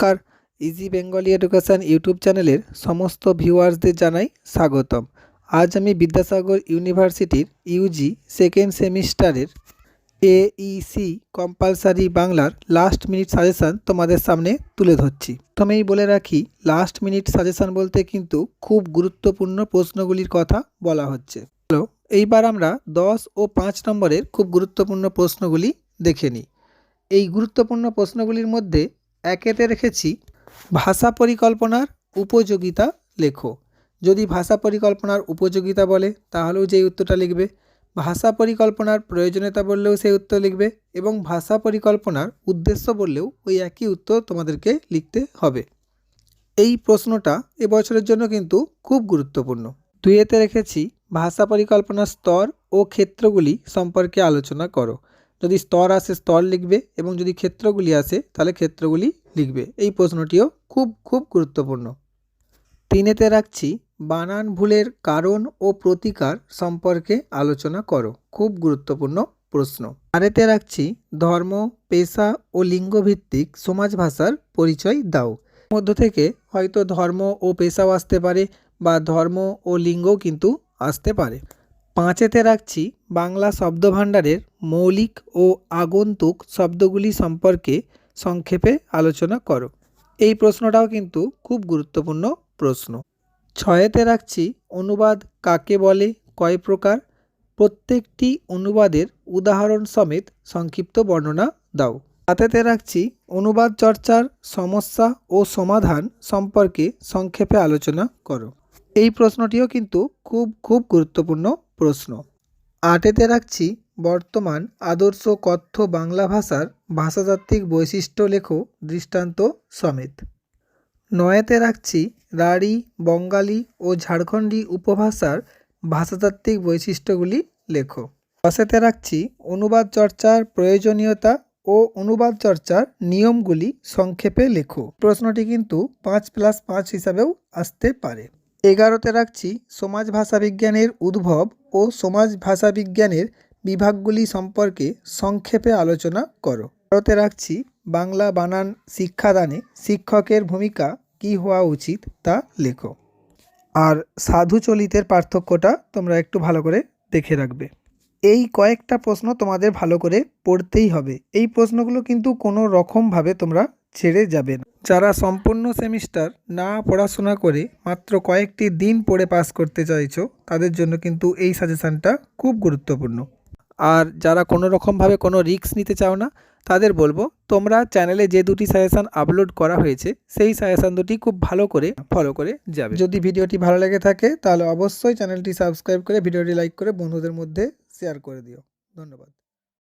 নমস্কার easy Bengali education YouTube চ্যানেলের সমস্ত ভিউয়ার্সদের জানাই স্বাগতম। আজ আমি বিদ্যাসাগর ইউনিভার্সিটির ইউজি সেকেন্ড সেমিস্টারের এইসি কম্পালসারি বাংলার লাস্ট মিনিট সাজেশান তোমাদের সামনে তুলে ধরছি। প্রথমেই বলে রাখি লাস্ট মিনিট সাজেশান বলতে কিন্তু খুব গুরুত্বপূর্ণ প্রশ্নগুলির কথা বলা হচ্ছে। হ্যালো এইবার আমরা দশ ও পাঁচ নম্বরের খুব গুরুত্বপূর্ণ প্রশ্নগুলি দেখে নিই। এই গুরুত্বপূর্ণ প্রশ্নগুলির মধ্যে একেতে রেখেছি ভাষা পরিকল্পনার উপযোগিতা লেখো। যদি ভাষা পরিকল্পনার উপযোগিতা বলে, তাহলেও যেই উত্তরটা লিখবে। ভাষা পরিকল্পনার প্রয়োজনীয়তা বললেও সেই উত্তর লিখবে এবং ভাষা পরিকল্পনার উদ্দেশ্য বললেও ওই একই উত্তর তোমাদেরকে লিখতে হবে। এই প্রশ্নটা এবছরের জন্য কিন্তু খুব গুরুত্বপূর্ণ। দুইয়েতে রেখেছি ভাষা পরিকল্পনার স্তর ও ক্ষেত্রগুলি সম্পর্কে আলোচনা করো। যদি স্তর আসে, স্তর লিখবে এবং যদি ক্ষেত্রগুলি আসে, তাহলে ক্ষেত্রগুলি লিখবে। এই প্রশ্নটিও খুব খুব গুরুত্বপূর্ণ। তিনেতে রাখছি, বানান ভুলের কারণ ও প্রতিকার সম্পর্কে আলোচনা করো। খুব গুরুত্বপূর্ণ প্রশ্ন। আরেতে রাখছি, ধর্ম, পেশা ও লিঙ্গভিত্তিক সমাজ ভাষার পরিচয় দাও। মধ্য থেকে হয়তো ধর্ম ও পেশাও আসতে পারে বা ধর্ম ও লিঙ্গও কিন্তু আসতে পারে। পাঁচেতে রাখছি বাংলা শব্দভাণ্ডারের মৌলিক ও আগন্তুক শব্দগুলি সম্পর্কে সংক্ষেপে আলোচনা করো। এই প্রশ্নটাও কিন্তু খুব গুরুত্বপূর্ণ প্রশ্ন। ছয়েতে রাখছি অনুবাদ কাকে বলে, কয় প্রকার, প্রত্যেকটি অনুবাদের উদাহরণ সমেত সংক্ষিপ্ত বর্ণনা দাও। সাতেতে রাখছি অনুবাদ চর্চার সমস্যা ও সমাধান সম্পর্কে সংক্ষেপে আলোচনা করো। এই প্রশ্নটিও কিন্তু খুব খুব গুরুত্বপূর্ণ প্রশ্ন। আটেতে রাখছি, বর্তমান আদর্শ কথ্য বাংলা ভাষার ভাষাতাত্ত্বিক বৈশিষ্ট্য লেখো দৃষ্টান্ত সমেত। নয়েতে রাখছি, রাঢ়ী, বঙ্গালী ও ঝাড়খণ্ডী উপভাষার ভাষাতাত্ত্বিক বৈশিষ্ট্যগুলি লেখো। দশেতে রাখছি, অনুবাদ চর্চার প্রয়োজনীয়তা ও অনুবাদ চর্চার নিয়মগুলি সংক্ষেপে লেখো। প্রশ্নটি কিন্তু পাঁচ প্লাস পাঁচ হিসাবেও আসতে পারে। এগারোতে রাখছি সমাজ ভাষাবিজ্ঞানের উদ্ভব ও সমাজ ভাষাবিজ্ঞানের বিভাগগুলি সম্পর্কে সংক্ষেপে আলোচনা করো। বারোতে রাখছি বাংলা বানান শিক্ষাদানে শিক্ষকের ভূমিকা কী হওয়া উচিত তা লেখো। আর সাধু চলিতের পার্থক্যটা তোমরা একটু ভালো করে দেখে রাখবে। এই কয়েকটা প্রশ্ন তোমাদের ভালো করে পড়তেই হবে। এই প্রশ্নগুলো কিন্তু কোনো রকমভাবে তোমরা ছেড়ে যাবে না। যারা সম্পূর্ণ সেমিস্টার না পড়াশোনা করে মাত্র কয়েকটি দিন পড়ে পাস করতে চাইছো, তাদের জন্য কিন্তু এই সাজেশানটা খুব গুরুত্বপূর্ণ। আর যারা কোনো রকমভাবে কোনো রিস্ক নিতে চাও না, তাদের বলব, তোমরা চ্যানেলে যে দুটি সাজেশান আপলোড করা হয়েছে, সেই সাজেশান দুটি খুব ভালো করে ফলো করে যাবে। যদি ভিডিওটি ভালো লেগে থাকে, তাহলে অবশ্যই চ্যানেলটি সাবস্ক্রাইব করে ভিডিওটি লাইক করে বন্ধুদের মধ্যে শেয়ার করে দিও। ধন্যবাদ।